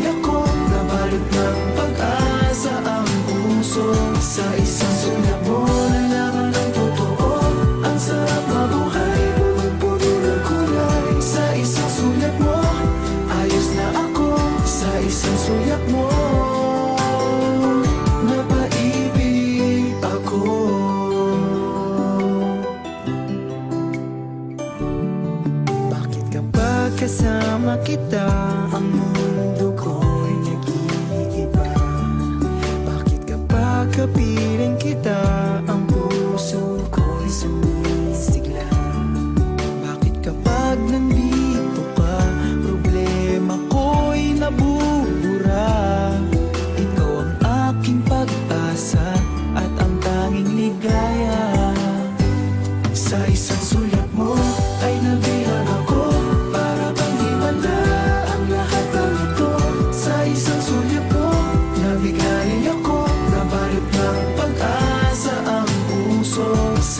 nabigayin ako Nabalot ng pag-asa ang puso. Sa isang sulat mo nalaman ng totoo. Ang sarap mabuhay Punong-puno ng kulay. Sa isang sulat mo ayos na ako. Sa isang sulat mo Napaibig ako. Kasama kita? Ang mundo kapag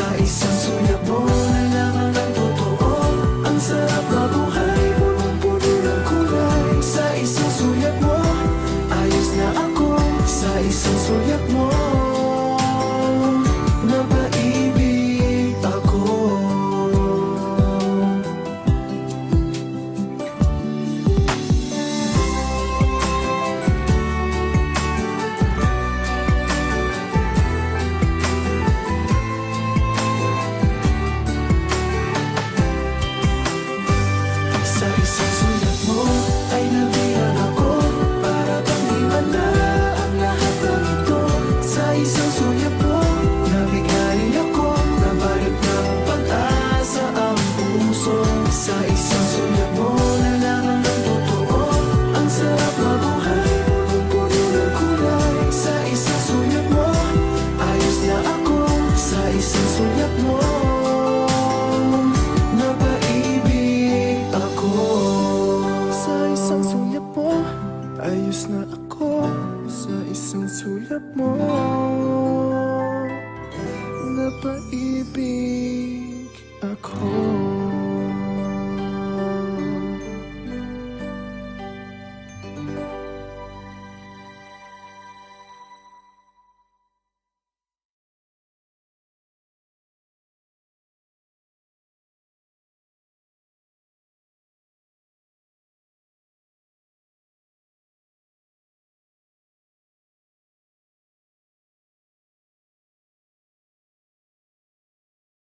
Sa isang Sa isang sulat mo nalaman ng totoo Ang sarap mabuhay Punong-puno ng kulay Sa isang sulat mo ayos na ako Sa isang sulat mo Napaibig ako Sa isang sulat mo Ayos na ako Sa isang sulat mo Napaibig